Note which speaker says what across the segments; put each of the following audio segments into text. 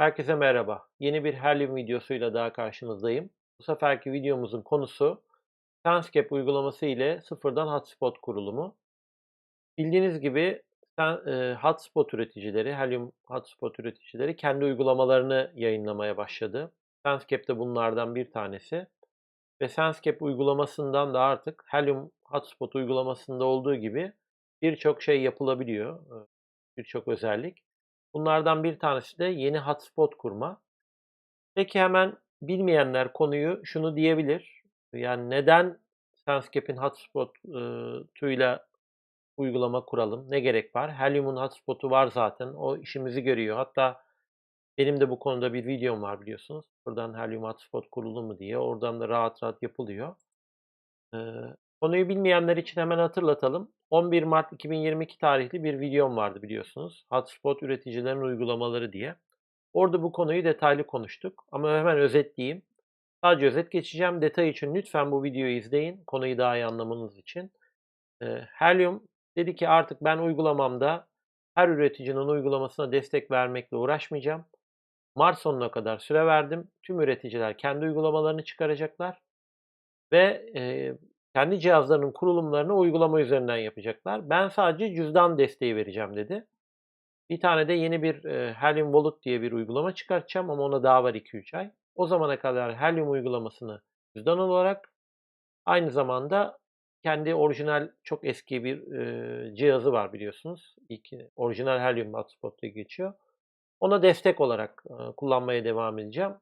Speaker 1: Herkese merhaba. Yeni bir Helium videosuyla daha karşınızdayım. Bu seferki videomuzun konusu Senscape uygulaması ile sıfırdan hotspot kurulumu. Bildiğiniz gibi e, hotspot üreticileri, Helium hotspot üreticileri kendi uygulamalarını yayınlamaya başladı. Senscape de bunlardan bir tanesi. Ve Senscape uygulamasından da artık Helium hotspot uygulamasında olduğu gibi birçok şey yapılabiliyor. e, Birçok özellik. Bunlardan bir tanesi de yeni hotspot kurma. Peki hemen bilmeyenler konuyu şunu diyebilir. Yani neden Senscape'in hotspot e, tüyle uygulama kuralım? Ne gerek var? Helium'un hotspot'u var zaten. O işimizi görüyor. Hatta benim de bu konuda bir videom var biliyorsunuz. Buradan Helium hotspot kurulur mu diye. Oradan da rahat rahat yapılıyor. Konuyu bilmeyenler için hemen hatırlatalım. 11 Mart 2022 tarihli bir videom vardı biliyorsunuz. Hotspot üreticilerin uygulamaları diye. Orada bu konuyu detaylı konuştuk. Ama hemen özetleyeyim. Sadece özet geçeceğim. Detay için lütfen bu videoyu izleyin. Konuyu daha iyi anlamanız için. Ee, Helium dedi ki artık ben uygulamamda her üreticinin uygulamasına destek vermekle uğraşmayacağım. Mart sonuna kadar süre verdim. Tüm üreticiler kendi uygulamalarını çıkaracaklar ve e, kendi cihazlarının kurulumlarını uygulama üzerinden yapacaklar. Ben sadece cüzdan desteği vereceğim dedi. Bir tane de yeni bir e, Helium Wallet diye bir uygulama çıkartacağım ama ona daha var 2-3 ay. O zamana kadar Helium uygulamasını cüzdan olarak aynı zamanda kendi orijinal çok eski bir e, cihazı var biliyorsunuz. İlk orijinal Helium Hotspot geçiyor. Ona destek olarak e, kullanmaya devam edeceğim.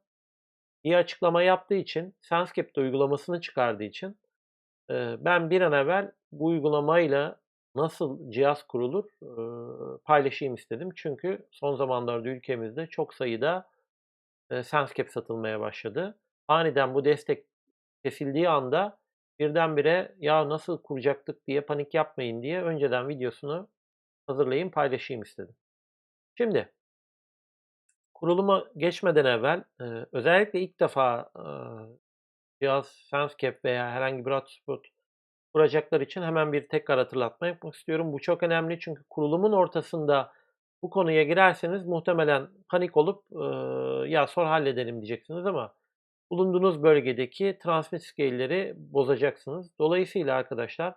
Speaker 1: İyi açıklama yaptığı için, Senscape'de uygulamasını çıkardığı için ben bir an evvel bu uygulamayla nasıl cihaz kurulur paylaşayım istedim. Çünkü son zamanlarda ülkemizde çok sayıda Senscape satılmaya başladı. Aniden bu destek kesildiği anda birdenbire ya nasıl kuracaktık diye panik yapmayın diye önceden videosunu hazırlayayım paylaşayım istedim. Şimdi kuruluma geçmeden evvel özellikle ilk defa cihaz Senscape veya herhangi bir hotspot kuracaklar için hemen bir tekrar hatırlatma yapmak istiyorum. Bu çok önemli çünkü kurulumun ortasında bu konuya girerseniz muhtemelen panik olup e, ya sonra halledelim diyeceksiniz ama bulunduğunuz bölgedeki transmit scale'leri bozacaksınız. Dolayısıyla arkadaşlar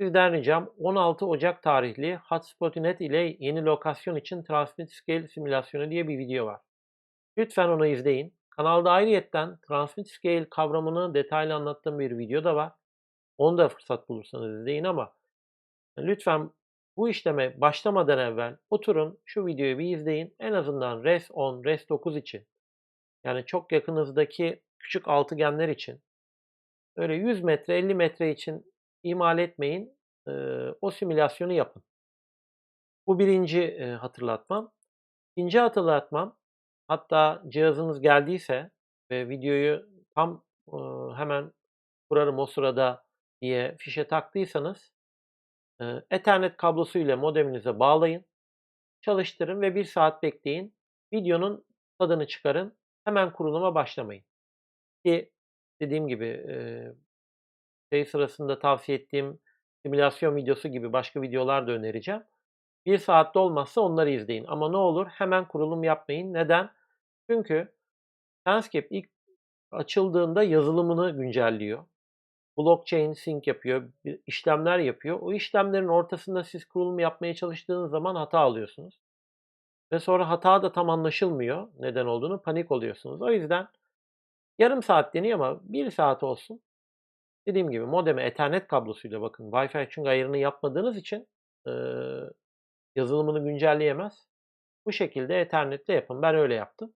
Speaker 1: sizden ricam 16 Ocak tarihli Hotspot.net ile yeni lokasyon için transmit scale simülasyonu diye bir video var. Lütfen onu izleyin. Kanalda ayrıyetten transmit scale kavramını detaylı anlattığım bir video da var. Onu da fırsat bulursanız izleyin ama lütfen bu işleme başlamadan evvel oturun şu videoyu bir izleyin. En azından RES 10, RES 9 için yani çok yakınızdaki küçük altıgenler için öyle 100 metre 50 metre için ihmal etmeyin. E, o simülasyonu yapın. Bu birinci e, hatırlatmam. İkinci hatırlatmam hatta cihazınız geldiyse ve videoyu tam e, hemen kurarım o sırada diye fişe taktıysanız e, Ethernet kablosuyla modeminize bağlayın. Çalıştırın ve bir saat bekleyin. Videonun tadını çıkarın. Hemen kuruluma başlamayın. Ki dediğim gibi e, şey sırasında tavsiye ettiğim simülasyon videosu gibi başka videolar da önereceğim. Bir saatte olmazsa onları izleyin. Ama ne olur hemen kurulum yapmayın. Neden? Çünkü Senscape ilk açıldığında yazılımını güncelliyor. Blockchain sync yapıyor, işlemler yapıyor. O işlemlerin ortasında siz kurulum yapmaya çalıştığınız zaman hata alıyorsunuz. Ve sonra hata da tam anlaşılmıyor neden olduğunu panik oluyorsunuz. O yüzden yarım saat deniyor ama bir saat olsun. Dediğim gibi modeme Ethernet kablosuyla bakın. Wi-Fi çünkü ayarını yapmadığınız için yazılımını güncelleyemez. Bu şekilde Ethernet'te yapın. Ben öyle yaptım.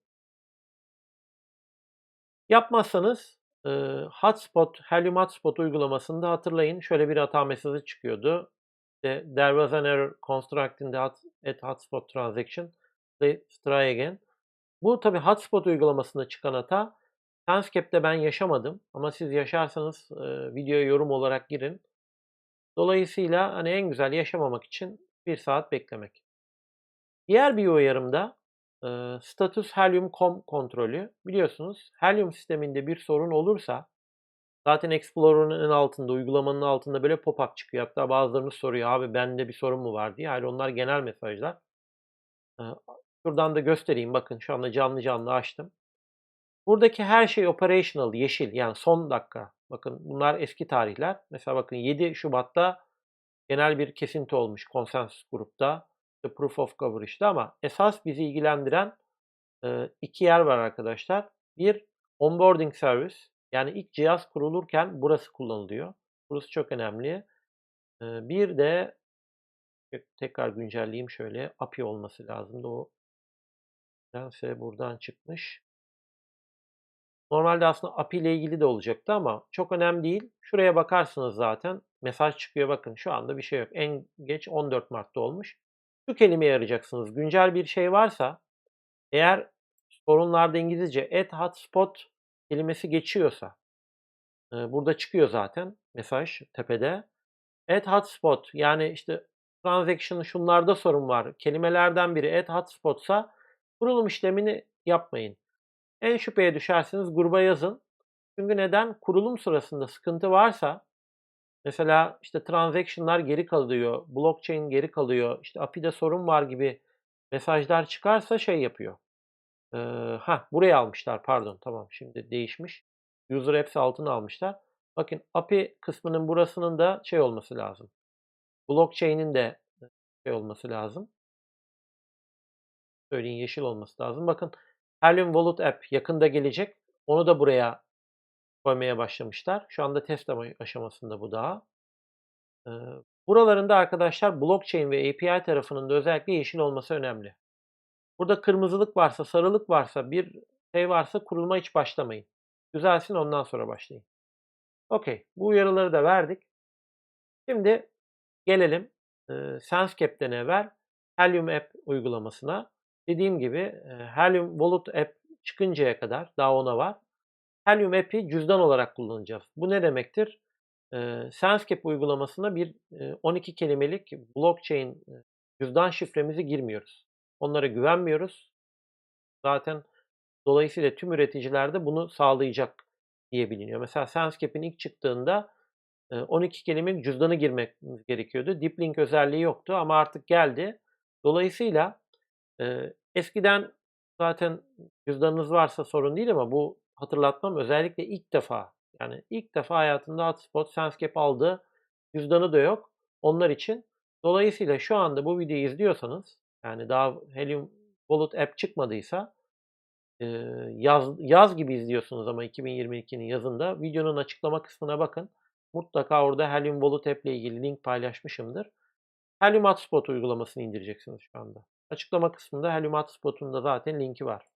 Speaker 1: Yapmazsanız e, Hotspot, Helium Hotspot uygulamasında hatırlayın şöyle bir hata mesajı çıkıyordu. İşte, There was an error constructing the at hotspot transaction. Please try again. Bu tabi hotspot uygulamasında çıkan hata Senscape'de ben yaşamadım ama siz yaşarsanız e, videoya yorum olarak girin. Dolayısıyla hani en güzel yaşamamak için bir saat beklemek. Diğer bir uyarım da e, status Helium.com kontrolü. Biliyorsunuz Helium sisteminde bir sorun olursa zaten Explorer'ın altında, uygulamanın altında böyle pop-up çıkıyor. Hatta bazılarınız soruyor abi bende bir sorun mu var diye. Hayır onlar genel mesajlar. E, Şuradan da göstereyim. Bakın şu anda canlı canlı açtım. Buradaki her şey operational, yeşil yani son dakika. Bakın bunlar eski tarihler. Mesela bakın 7 Şubat'ta genel bir kesinti olmuş konsensus grupta. The proof of coverage'da ama esas bizi ilgilendiren e, iki yer var arkadaşlar. Bir onboarding service yani ilk cihaz kurulurken burası kullanılıyor. Burası çok önemli. E, bir de tekrar güncelleyeyim şöyle API olması lazımdı o. Nedense buradan çıkmış. Normalde aslında API ile ilgili de olacaktı ama çok önemli değil. Şuraya bakarsınız zaten. Mesaj çıkıyor bakın şu anda bir şey yok. En geç 14 Mart'ta olmuş. Şu kelimeyi arayacaksınız. Güncel bir şey varsa eğer sorunlarda İngilizce at hotspot kelimesi geçiyorsa burada çıkıyor zaten mesaj tepede. At hotspot yani işte transaction şunlarda sorun var. Kelimelerden biri at hotspotsa kurulum işlemini yapmayın. En şüpheye düşerseniz gruba yazın. Çünkü neden? Kurulum sırasında sıkıntı varsa mesela işte transaction'lar geri kalıyor, blockchain geri kalıyor, işte API'de sorun var gibi mesajlar çıkarsa şey yapıyor. Ee, ha buraya almışlar pardon tamam şimdi değişmiş. User apps altına almışlar. Bakın API kısmının burasının da şey olması lazım. Blockchain'in de şey olması lazım. Söyleyin yeşil olması lazım. Bakın Helium Wallet App yakında gelecek. Onu da buraya koymaya başlamışlar. Şu anda test aşamasında bu daha. buralarında arkadaşlar blockchain ve API tarafının da özellikle yeşil olması önemli. Burada kırmızılık varsa, sarılık varsa, bir şey varsa kurulma hiç başlamayın. Düzelsin ondan sonra başlayın. Okey. Bu uyarıları da verdik. Şimdi gelelim e, SenseCap'ten evvel Helium App uygulamasına. Dediğim gibi Helium Wallet App çıkıncaya kadar daha ona var. Helium App'i cüzdan olarak kullanacağız. Bu ne demektir? SenseCap uygulamasına bir 12 kelimelik blockchain cüzdan şifremizi girmiyoruz. Onlara güvenmiyoruz. Zaten dolayısıyla tüm üreticiler de bunu sağlayacak diye biliniyor. Mesela SenseCap'in ilk çıktığında 12 kelimelik cüzdanı girmek gerekiyordu. Deep Link özelliği yoktu ama artık geldi. Dolayısıyla eskiden zaten cüzdanınız varsa sorun değil ama bu hatırlatmam özellikle ilk defa yani ilk defa hayatında Hotspot SenseCap aldı. Cüzdanı da yok. Onlar için. Dolayısıyla şu anda bu videoyu izliyorsanız yani daha Helium Wallet app çıkmadıysa yaz, yaz gibi izliyorsunuz ama 2022'nin yazında videonun açıklama kısmına bakın. Mutlaka orada Helium Wallet app ile ilgili link paylaşmışımdır. Helium Hotspot uygulamasını indireceksiniz şu anda. Açıklama kısmında Helium Hotspot'un da zaten linki var.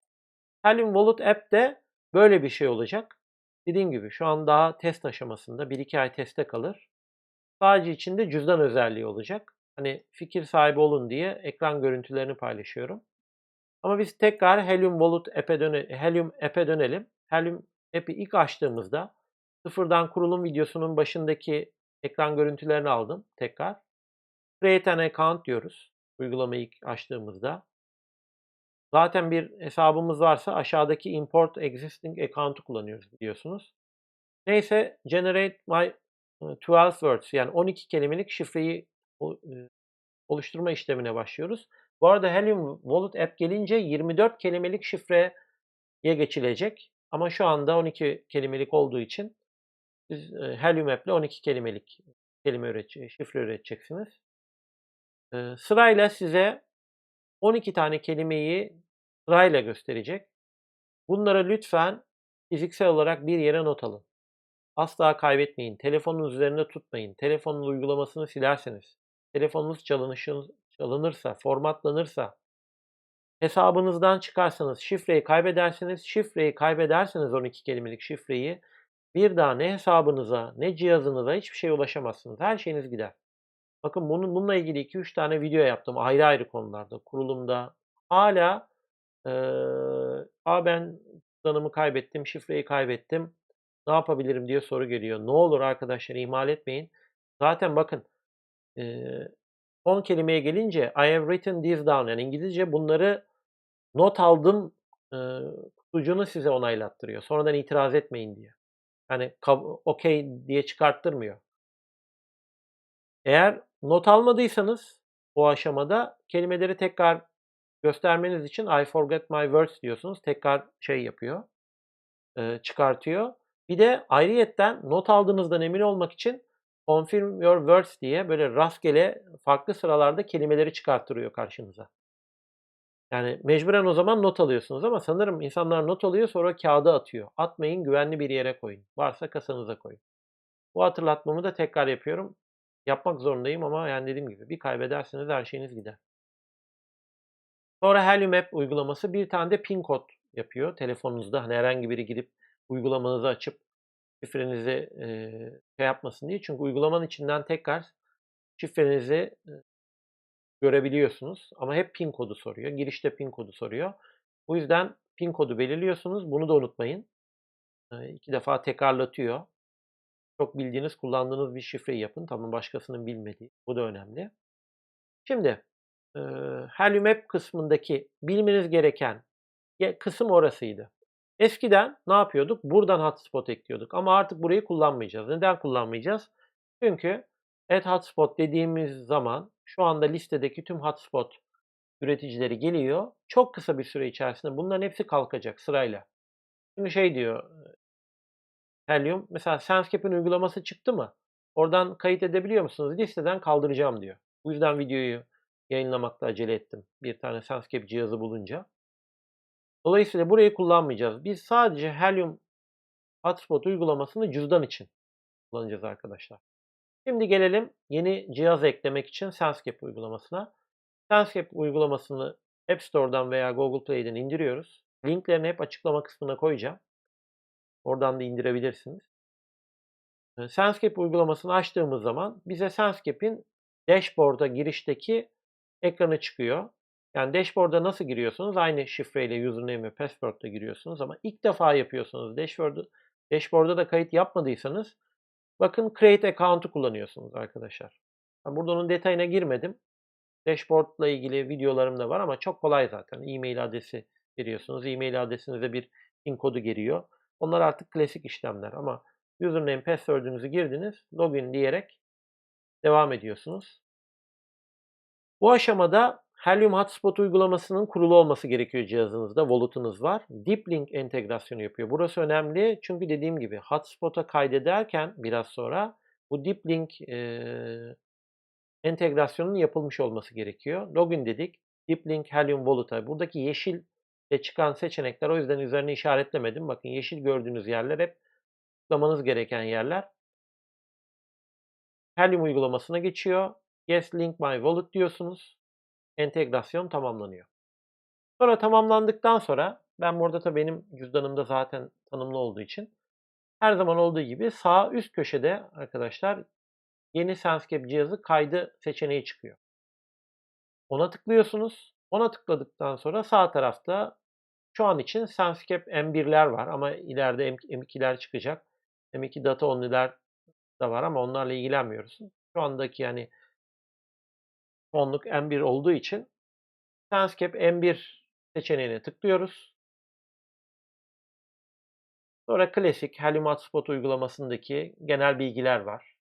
Speaker 1: Helium Wallet App de böyle bir şey olacak. Dediğim gibi şu an daha test aşamasında. 1-2 ay teste kalır. Sadece içinde cüzdan özelliği olacak. Hani fikir sahibi olun diye ekran görüntülerini paylaşıyorum. Ama biz tekrar Helium Wallet App'e döne Helium App'e dönelim. Helium App'i ilk açtığımızda sıfırdan kurulum videosunun başındaki ekran görüntülerini aldım tekrar. Create an account diyoruz uygulamayı ilk açtığımızda. Zaten bir hesabımız varsa aşağıdaki import existing account'u kullanıyoruz biliyorsunuz. Neyse generate my 12 ıı, words yani 12 kelimelik şifreyi ıı, oluşturma işlemine başlıyoruz. Bu arada Helium Wallet App gelince 24 kelimelik şifreye geçilecek. Ama şu anda 12 kelimelik olduğu için siz ıı, Helium App ile 12 kelimelik kelime üreteceksiniz, şifre üreteceksiniz. Sırayla size 12 tane kelimeyi sırayla gösterecek. Bunları lütfen fiziksel olarak bir yere not alın. Asla kaybetmeyin. Telefonunuz üzerinde tutmayın. Telefonun uygulamasını silerseniz, telefonunuz çalınırsa, formatlanırsa, hesabınızdan çıkarsanız, şifreyi kaybederseniz, şifreyi kaybederseniz 12 kelimelik şifreyi bir daha ne hesabınıza ne cihazınıza hiçbir şey ulaşamazsınız. Her şeyiniz gider. Bakın bunun, bununla ilgili 2-3 tane video yaptım ayrı ayrı konularda. Kurulumda hala e, Aa ben cüzdanımı kaybettim, şifreyi kaybettim. Ne yapabilirim diye soru geliyor. Ne olur arkadaşlar ihmal etmeyin. Zaten bakın e, son kelimeye gelince I have written this down yani İngilizce bunları not aldım e, kutucuğunu size onaylattırıyor. Sonradan itiraz etmeyin diye. Yani okey diye çıkarttırmıyor. Eğer not almadıysanız o aşamada kelimeleri tekrar göstermeniz için I forget my words diyorsunuz. Tekrar şey yapıyor. e, çıkartıyor. Bir de ayrıyetten not aldığınızdan emin olmak için confirm your words diye böyle rastgele farklı sıralarda kelimeleri çıkarttırıyor karşınıza. Yani mecburen o zaman not alıyorsunuz ama sanırım insanlar not alıyor sonra kağıda atıyor. Atmayın güvenli bir yere koyun. Varsa kasanıza koyun. Bu hatırlatmamı da tekrar yapıyorum. Yapmak zorundayım ama yani dediğim gibi bir kaybederseniz her şeyiniz gider. Sonra Helium App uygulaması bir tane de pin kod yapıyor telefonunuzda. Hani herhangi biri girip uygulamanızı açıp şifrenizi e, şey yapmasın diye. Çünkü uygulamanın içinden tekrar şifrenizi görebiliyorsunuz. Ama hep pin kodu soruyor. Girişte pin kodu soruyor. Bu yüzden pin kodu belirliyorsunuz. Bunu da unutmayın. E, iki defa tekrarlatıyor. Çok bildiğiniz, kullandığınız bir şifreyi yapın. Tamam başkasının bilmediği. Bu da önemli. Şimdi e, Helium App kısmındaki bilmeniz gereken kısım orasıydı. Eskiden ne yapıyorduk? Buradan hotspot ekliyorduk. Ama artık burayı kullanmayacağız. Neden kullanmayacağız? Çünkü add hotspot dediğimiz zaman şu anda listedeki tüm hotspot üreticileri geliyor. Çok kısa bir süre içerisinde bunların hepsi kalkacak sırayla. Şimdi şey diyor Helium mesela SenseCap'in uygulaması çıktı mı? Oradan kayıt edebiliyor musunuz? Listeden kaldıracağım diyor. Bu yüzden videoyu yayınlamakta acele ettim. Bir tane SenseCap cihazı bulunca. Dolayısıyla burayı kullanmayacağız. Biz sadece Helium Hotspot uygulamasını cüzdan için kullanacağız arkadaşlar. Şimdi gelelim yeni cihaz eklemek için SenseCap uygulamasına. SenseCap uygulamasını App Store'dan veya Google Play'den indiriyoruz. Linklerini hep açıklama kısmına koyacağım. Oradan da indirebilirsiniz. SenseCap uygulamasını açtığımız zaman bize SenseCap'in dashboard'a girişteki ekranı çıkıyor. Yani dashboard'a nasıl giriyorsunuz? Aynı şifreyle username ve password'la giriyorsunuz ama ilk defa yapıyorsunuz. Dashboard'da dashboard'a da kayıt yapmadıysanız bakın create account'u kullanıyorsunuz arkadaşlar. Burada onun detayına girmedim. Dashboard'la ilgili videolarım da var ama çok kolay zaten. E-mail adresi veriyorsunuz. E-mail adresinize bir pin kodu giriyor. Onlar artık klasik işlemler ama username password'ünüzü girdiniz. Login diyerek devam ediyorsunuz. Bu aşamada Helium Hotspot uygulamasının kurulu olması gerekiyor cihazınızda. Wallet'ınız var. Deep Link entegrasyonu yapıyor. Burası önemli çünkü dediğim gibi Hotspot'a kaydederken biraz sonra bu Deep Link e, entegrasyonunun yapılmış olması gerekiyor. Login dedik. Deep Link Helium Wallet'a. Buradaki yeşil de çıkan seçenekler o yüzden üzerine işaretlemedim. Bakın yeşil gördüğünüz yerler hep tıklamanız gereken yerler. Helium uygulamasına geçiyor. Yes Link My Wallet diyorsunuz entegrasyon tamamlanıyor. Sonra tamamlandıktan sonra ben burada tabii benim cüzdanımda zaten tanımlı olduğu için her zaman olduğu gibi sağ üst köşede arkadaşlar yeni SenseCap cihazı kaydı seçeneği çıkıyor. Ona tıklıyorsunuz. Ona tıkladıktan sonra sağ tarafta şu an için SenseCap M1'ler var ama ileride M2'ler çıkacak. M2 data only'ler de var ama onlarla ilgilenmiyoruz. Şu andaki yani onluk M1 olduğu için SenseCap M1 seçeneğine tıklıyoruz. Sonra klasik Helium Hotspot uygulamasındaki genel bilgiler var.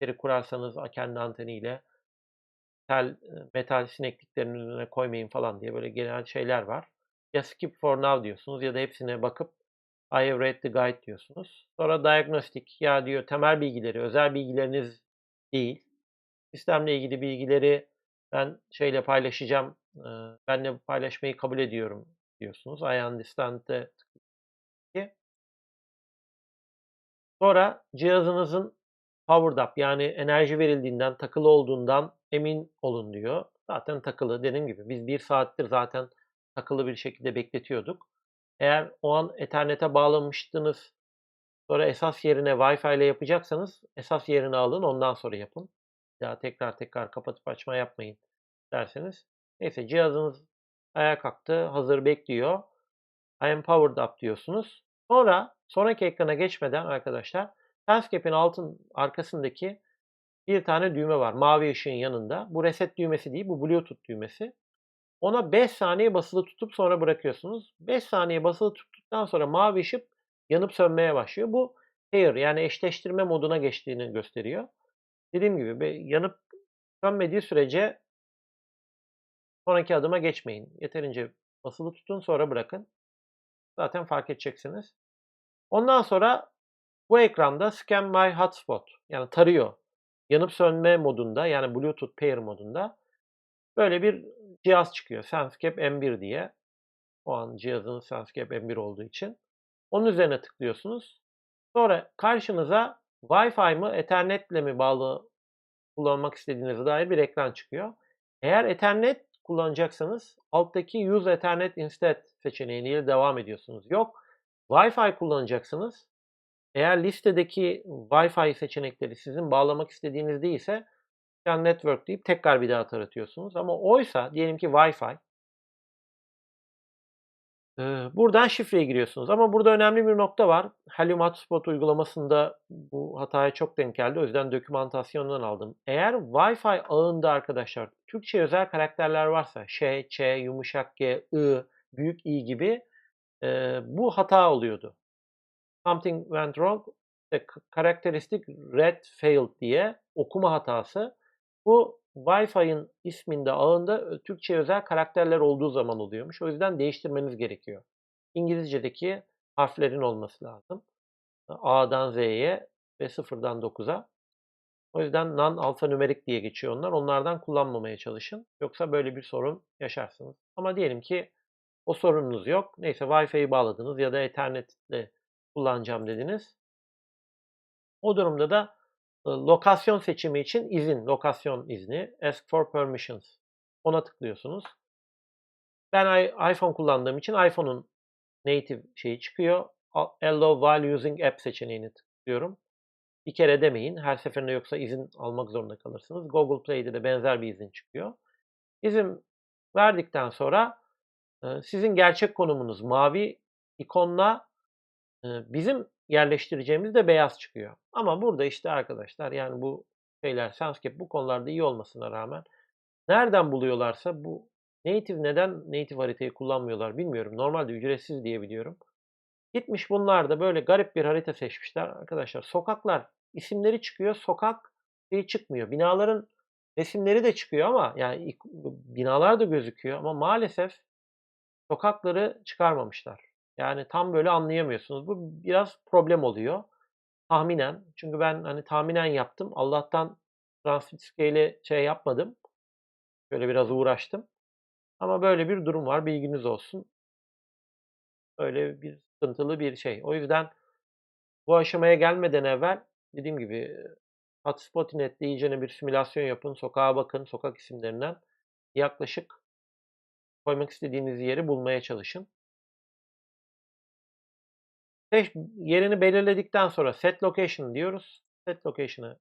Speaker 1: İşte, kurarsanız kendi anteniyle metal, metal sinekliklerin önüne koymayın falan diye böyle genel şeyler var. Ya skip for now diyorsunuz ya da hepsine bakıp I have read the guide diyorsunuz. Sonra diagnostik ya diyor temel bilgileri, özel bilgileriniz değil. Sistemle ilgili bilgileri ben şeyle paylaşacağım, benle paylaşmayı kabul ediyorum diyorsunuz. I understand'de Sonra cihazınızın powered up yani enerji verildiğinden, takılı olduğundan emin olun diyor. Zaten takılı dediğim gibi biz bir saattir zaten takılı bir şekilde bekletiyorduk. Eğer o an Ethernet'e bağlamıştınız sonra esas yerine Wi-Fi ile yapacaksanız esas yerini alın ondan sonra yapın daha tekrar tekrar kapatıp açma yapmayın derseniz. Neyse cihazınız ayağa kalktı. Hazır bekliyor. I am powered up diyorsunuz. Sonra sonraki ekrana geçmeden arkadaşlar SenseCap'in altın arkasındaki bir tane düğme var. Mavi ışığın yanında. Bu reset düğmesi değil. Bu Bluetooth düğmesi. Ona 5 saniye basılı tutup sonra bırakıyorsunuz. 5 saniye basılı tuttuktan sonra mavi ışık yanıp sönmeye başlıyor. Bu pair yani eşleştirme moduna geçtiğini gösteriyor. Dediğim gibi yanıp sönmediği sürece Sonraki adıma geçmeyin. Yeterince basılı tutun sonra bırakın. Zaten fark edeceksiniz. Ondan sonra bu ekranda Scan My Hotspot yani tarıyor. Yanıp sönme modunda yani Bluetooth Pair modunda böyle bir cihaz çıkıyor. Senscape M1 diye. O an cihazınız Senscape M1 olduğu için. Onun üzerine tıklıyorsunuz. Sonra karşınıza Wi-Fi mı Ethernet ile mi bağlı kullanmak istediğinize dair bir ekran çıkıyor. Eğer Ethernet kullanacaksanız alttaki Use Ethernet Instead seçeneğiyle devam ediyorsunuz. Yok Wi-Fi kullanacaksınız. Eğer listedeki Wi-Fi seçenekleri sizin bağlamak istediğiniz değilse Scan Network deyip tekrar bir daha taratıyorsunuz. Ama oysa diyelim ki Wi-Fi Buradan şifreye giriyorsunuz ama burada önemli bir nokta var. Helium Hotspot uygulamasında bu hataya çok denk geldi. O yüzden dokümantasyondan aldım. Eğer Wi-Fi ağında arkadaşlar Türkçe özel karakterler varsa Ş, Ç, yumuşak G, I, büyük I gibi bu hata oluyordu. Something went wrong. Karakteristik red failed diye okuma hatası. Bu Wi-Fi'nin isminde ağında Türkçe özel karakterler olduğu zaman oluyormuş. O yüzden değiştirmeniz gerekiyor. İngilizce'deki harflerin olması lazım. A'dan Z'ye ve sıfırdan 9'a. O yüzden non-alfanümerik diye geçiyor onlar. Onlardan kullanmamaya çalışın. Yoksa böyle bir sorun yaşarsınız. Ama diyelim ki o sorununuz yok. Neyse Wi-Fi'yi bağladınız ya da Ethernet'le kullanacağım dediniz. O durumda da lokasyon seçimi için izin, lokasyon izni, ask for permissions. Ona tıklıyorsunuz. Ben iPhone kullandığım için iPhone'un native şeyi çıkıyor. Allow while using app seçeneğini tıklıyorum. Bir kere demeyin. Her seferinde yoksa izin almak zorunda kalırsınız. Google Play'de de benzer bir izin çıkıyor. İzin verdikten sonra sizin gerçek konumunuz mavi ikonla bizim yerleştireceğimiz de beyaz çıkıyor. Ama burada işte arkadaşlar yani bu şeyler Sanskrit bu konularda iyi olmasına rağmen nereden buluyorlarsa bu native neden native haritayı kullanmıyorlar bilmiyorum. Normalde ücretsiz diye biliyorum. Gitmiş bunlar da böyle garip bir harita seçmişler arkadaşlar. Sokaklar isimleri çıkıyor, sokak şey çıkmıyor. Binaların resimleri de çıkıyor ama yani binalar da gözüküyor ama maalesef sokakları çıkarmamışlar. Yani tam böyle anlayamıyorsunuz. Bu biraz problem oluyor. Tahminen. Çünkü ben hani tahminen yaptım. Allah'tan Transfiske ile şey yapmadım. Böyle biraz uğraştım. Ama böyle bir durum var. Bilginiz olsun. Öyle bir sıkıntılı bir şey. O yüzden bu aşamaya gelmeden evvel dediğim gibi Hotspot.net'te iyicene bir simülasyon yapın. Sokağa bakın. Sokak isimlerinden yaklaşık koymak istediğiniz yeri bulmaya çalışın yerini belirledikten sonra set location diyoruz. Set location'ı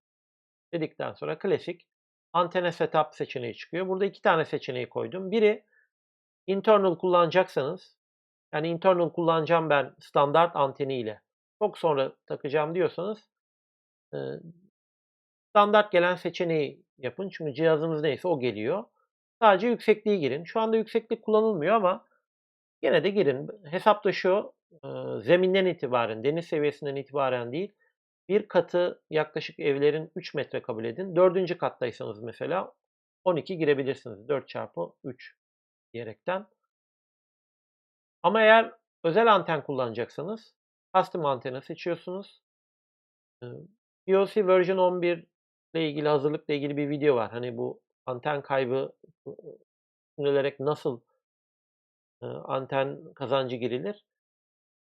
Speaker 1: dedikten sonra klasik antene setup seçeneği çıkıyor. Burada iki tane seçeneği koydum. Biri internal kullanacaksanız yani internal kullanacağım ben standart anteniyle çok sonra takacağım diyorsanız standart gelen seçeneği yapın. Çünkü cihazınız neyse o geliyor. Sadece yüksekliği girin. Şu anda yükseklik kullanılmıyor ama yine de girin. Hesapta şu zeminden itibaren, deniz seviyesinden itibaren değil, bir katı yaklaşık evlerin 3 metre kabul edin. Dördüncü kattaysanız mesela 12 girebilirsiniz. 4 çarpı 3 diyerekten. Ama eğer özel anten kullanacaksanız custom anteni seçiyorsunuz. POC version 11 ile ilgili hazırlıkla ilgili bir video var. Hani bu anten kaybı düşünülerek nasıl anten kazancı girilir.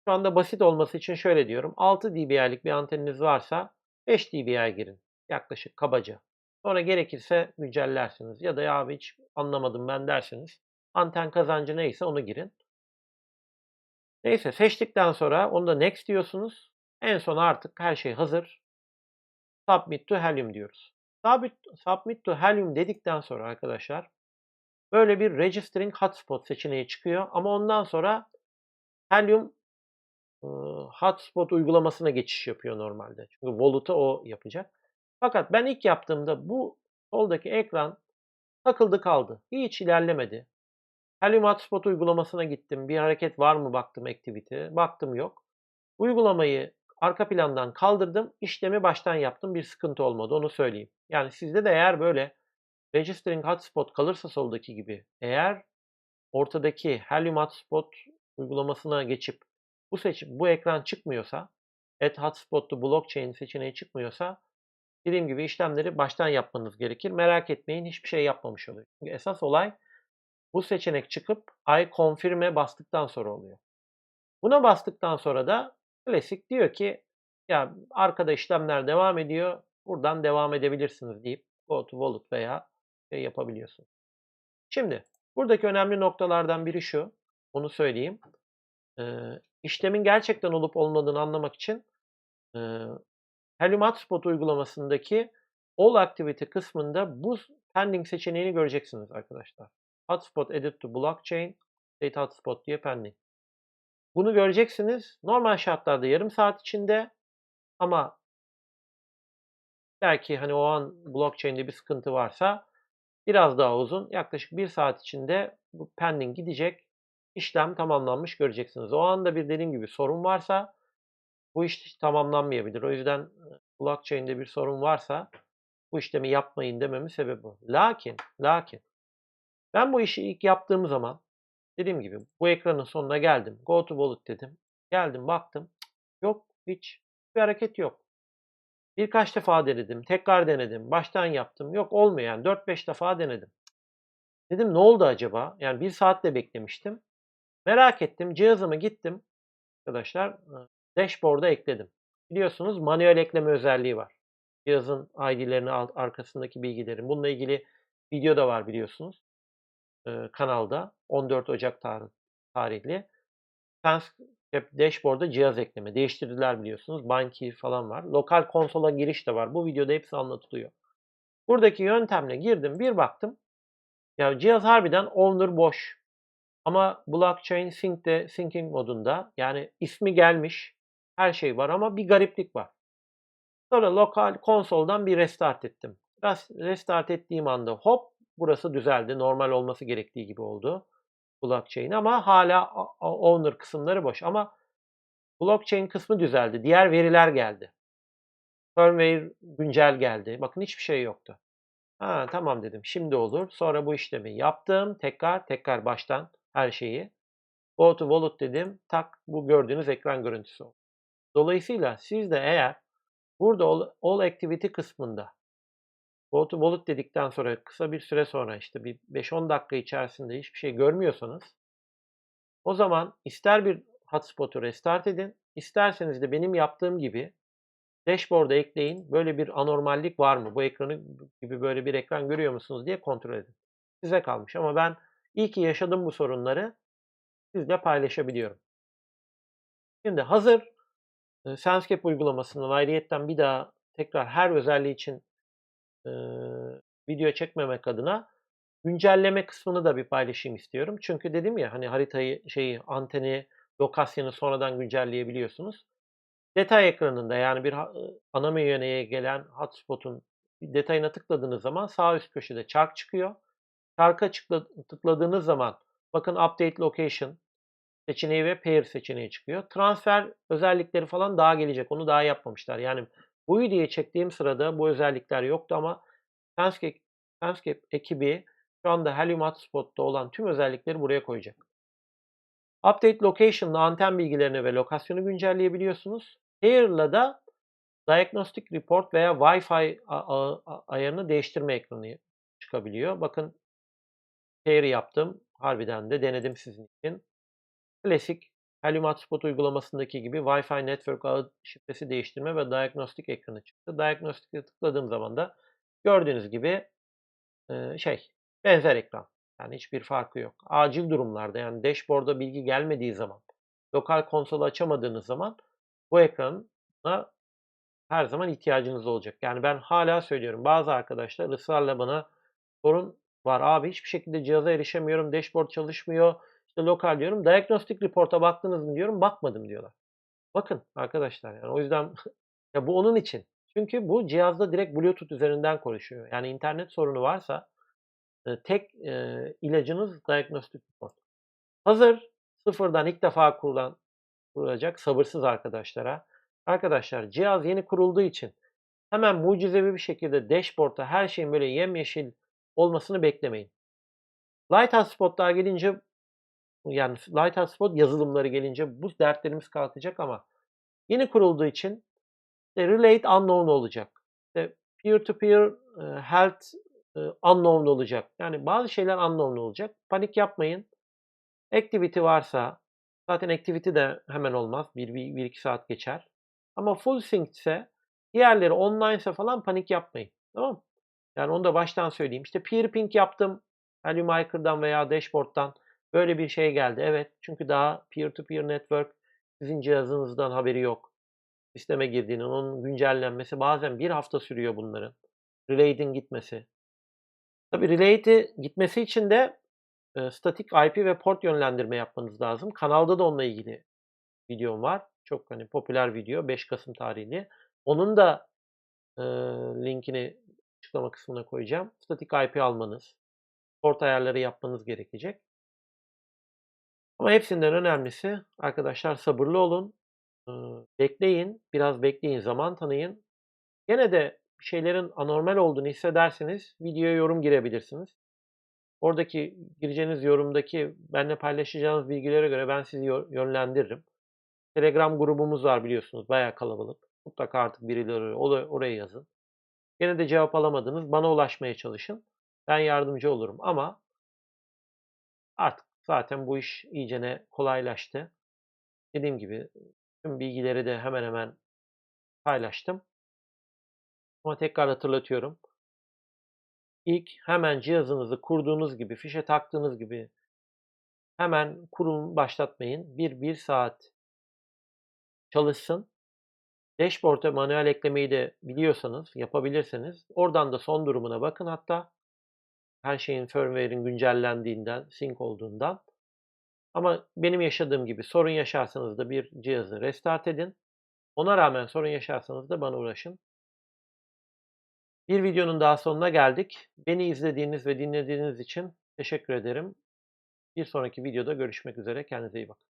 Speaker 1: Şu anda basit olması için şöyle diyorum. 6 dB'lik bir anteniniz varsa 5 dB'ye girin. Yaklaşık kabaca. Sonra gerekirse güncellersiniz. Ya da ya hiç anlamadım ben dersiniz. Anten kazancı neyse onu girin. Neyse seçtikten sonra onu da next diyorsunuz. En son artık her şey hazır. Submit to Helium diyoruz. Submit, submit to Helium dedikten sonra arkadaşlar böyle bir Registering Hotspot seçeneği çıkıyor. Ama ondan sonra Helium hotspot uygulamasına geçiş yapıyor normalde. Çünkü Volut'a o yapacak. Fakat ben ilk yaptığımda bu soldaki ekran takıldı kaldı. Hiç ilerlemedi. Helium Hotspot uygulamasına gittim. Bir hareket var mı baktım activity. Baktım yok. Uygulamayı arka plandan kaldırdım. İşlemi baştan yaptım. Bir sıkıntı olmadı onu söyleyeyim. Yani sizde de eğer böyle Registering Hotspot kalırsa soldaki gibi eğer ortadaki Helium Hotspot uygulamasına geçip bu seçim bu ekran çıkmıyorsa Add Hotspot'lu blockchain seçeneği çıkmıyorsa dediğim gibi işlemleri baştan yapmanız gerekir. Merak etmeyin hiçbir şey yapmamış oluyor. Çünkü esas olay bu seçenek çıkıp I confirm'e bastıktan sonra oluyor. Buna bastıktan sonra da klasik diyor ki ya arkada işlemler devam ediyor. Buradan devam edebilirsiniz deyip go to wallet veya şey yapabiliyorsunuz. Şimdi buradaki önemli noktalardan biri şu. Onu söyleyeyim. Ee, işlemin gerçekten olup olmadığını anlamak için e, Helium Hotspot uygulamasındaki All Activity kısmında bu pending seçeneğini göreceksiniz arkadaşlar. Hotspot Edit to Blockchain State Hotspot diye pending. Bunu göreceksiniz. Normal şartlarda yarım saat içinde ama belki hani o an blockchain'de bir sıkıntı varsa biraz daha uzun. Yaklaşık bir saat içinde bu pending gidecek. İşlem tamamlanmış göreceksiniz. O anda bir dediğim gibi sorun varsa bu iş tamamlanmayabilir. O yüzden blockchain'de bir sorun varsa bu işlemi yapmayın dememin sebebi bu. Lakin, lakin ben bu işi ilk yaptığım zaman dediğim gibi bu ekranın sonuna geldim. Go to wallet dedim. Geldim baktım. Yok hiç bir hareket yok. Birkaç defa denedim. Tekrar denedim. Baştan yaptım. Yok olmuyor yani. 4-5 defa denedim. Dedim ne oldu acaba? Yani bir saatte beklemiştim. Merak ettim. Cihazıma gittim. Arkadaşlar dashboard'a ekledim. Biliyorsunuz manuel ekleme özelliği var. Cihazın ID'lerini arkasındaki bilgilerin. Bununla ilgili video da var biliyorsunuz. Ee, kanalda 14 Ocak tarih, tarihli. Hep dashboard'a cihaz ekleme. Değiştirdiler biliyorsunuz. Key falan var. Lokal konsola giriş de var. Bu videoda hepsi anlatılıyor. Buradaki yöntemle girdim. Bir baktım. Ya cihaz harbiden owner boş. Ama blockchain de syncing modunda. Yani ismi gelmiş. Her şey var ama bir gariplik var. Sonra lokal konsoldan bir restart ettim. Restart ettiğim anda hop burası düzeldi. Normal olması gerektiği gibi oldu blockchain ama hala owner kısımları boş. Ama blockchain kısmı düzeldi. Diğer veriler geldi. Firmware güncel geldi. Bakın hiçbir şey yoktu. Ha tamam dedim. Şimdi olur. Sonra bu işlemi yaptım. Tekrar tekrar baştan her şeyi. Go to wallet dedim. Tak bu gördüğünüz ekran görüntüsü oldu. Dolayısıyla siz de eğer burada all, all activity kısmında Go to Wallet dedikten sonra kısa bir süre sonra işte bir 5-10 dakika içerisinde hiçbir şey görmüyorsanız o zaman ister bir hotspot'u restart edin, isterseniz de benim yaptığım gibi dashboard'a ekleyin. Böyle bir anormallik var mı? Bu ekranı gibi böyle bir ekran görüyor musunuz diye kontrol edin. Size kalmış ama ben iyi ki yaşadım bu sorunları sizle paylaşabiliyorum. Şimdi hazır Senscape uygulamasından ayrıyetten bir daha tekrar her özelliği için e, video çekmemek adına güncelleme kısmını da bir paylaşayım istiyorum. Çünkü dedim ya hani haritayı şeyi anteni lokasyonu sonradan güncelleyebiliyorsunuz. Detay ekranında yani bir ana menüye gelen hotspot'un detayına tıkladığınız zaman sağ üst köşede çark çıkıyor. Çarka tıkladığınız zaman bakın update location seçeneği ve pair seçeneği çıkıyor. Transfer özellikleri falan daha gelecek. Onu daha yapmamışlar. Yani bu videoyu çektiğim sırada bu özellikler yoktu ama Senscape, Senscape ekibi şu anda Helium Hotspot'ta olan tüm özellikleri buraya koyacak. Update Location'la anten bilgilerini ve lokasyonu güncelleyebiliyorsunuz. Pair'la da Diagnostic Report veya Wi-Fi ayarını değiştirme ekranı çıkabiliyor. Bakın Pair yaptım. Harbiden de denedim sizin için. Klasik Helium Hotspot uygulamasındaki gibi Wi-Fi Network ağı şifresi değiştirme ve diagnostik ekranı çıktı. Diagnostik'e tıkladığım zaman da gördüğünüz gibi şey benzer ekran. Yani hiçbir farkı yok. Acil durumlarda yani dashboard'a bilgi gelmediği zaman, lokal konsolu açamadığınız zaman bu ekrana her zaman ihtiyacınız olacak. Yani ben hala söylüyorum bazı arkadaşlar ısrarla bana sorun var abi hiçbir şekilde cihaza erişemiyorum, dashboard çalışmıyor, işte lokal diyorum. Diagnostik report'a baktınız mı diyorum. Bakmadım diyorlar. Bakın arkadaşlar yani o yüzden ya bu onun için. Çünkü bu cihazda direkt Bluetooth üzerinden konuşuyor. Yani internet sorunu varsa tek e, ilacınız diagnostik report. Hazır sıfırdan ilk defa kurulan kurulacak sabırsız arkadaşlara. Arkadaşlar cihaz yeni kurulduğu için hemen mucizevi bir şekilde dashboard'ta her şeyin böyle yemyeşil olmasını beklemeyin. Light hotspotlar gelince yani Light hotspot yazılımları gelince bu dertlerimiz kalkacak ama yeni kurulduğu için işte relate unknown olacak. İşte peer to peer e, health e, unknown olacak. Yani bazı şeyler unknown olacak. Panik yapmayın. Activity varsa zaten activity de hemen olmaz. 1-2 saat geçer. Ama full sync ise diğerleri online ise falan panik yapmayın. Tamam mı? Yani onu da baştan söyleyeyim. İşte peer ping yaptım. Valuemaker'dan veya dashboard'dan böyle bir şey geldi. Evet çünkü daha peer-to-peer network sizin cihazınızdan haberi yok. Sisteme girdiğinin, onun güncellenmesi bazen bir hafta sürüyor bunların. Relay'in gitmesi. Tabii relay'e gitmesi için de e, statik IP ve port yönlendirme yapmanız lazım. Kanalda da onunla ilgili videom var. Çok hani popüler video 5 Kasım tarihli. Onun da e, linkini açıklama kısmına koyacağım. Statik IP almanız, port ayarları yapmanız gerekecek. Ama hepsinden önemlisi arkadaşlar sabırlı olun. Bekleyin, biraz bekleyin, zaman tanıyın. Gene de bir şeylerin anormal olduğunu hissederseniz videoya yorum girebilirsiniz. Oradaki gireceğiniz yorumdaki benimle paylaşacağınız bilgilere göre ben sizi yönlendiririm. Telegram grubumuz var biliyorsunuz. Bayağı kalabalık. Mutlaka artık birileri oraya yazın. Gene de cevap alamadınız. Bana ulaşmaya çalışın. Ben yardımcı olurum ama artık zaten bu iş iyicene kolaylaştı. Dediğim gibi tüm bilgileri de hemen hemen paylaştım. Ama tekrar hatırlatıyorum. İlk hemen cihazınızı kurduğunuz gibi, fişe taktığınız gibi hemen kurun başlatmayın. Bir, bir saat çalışsın. Dashboard'a manuel eklemeyi de biliyorsanız, yapabilirseniz oradan da son durumuna bakın hatta. Her şeyin firmware'in güncellendiğinden, sync olduğundan. Ama benim yaşadığım gibi sorun yaşarsanız da bir cihazı restart edin. Ona rağmen sorun yaşarsanız da bana uğraşın. Bir videonun daha sonuna geldik. Beni izlediğiniz ve dinlediğiniz için teşekkür ederim. Bir sonraki videoda görüşmek üzere. Kendinize iyi bakın.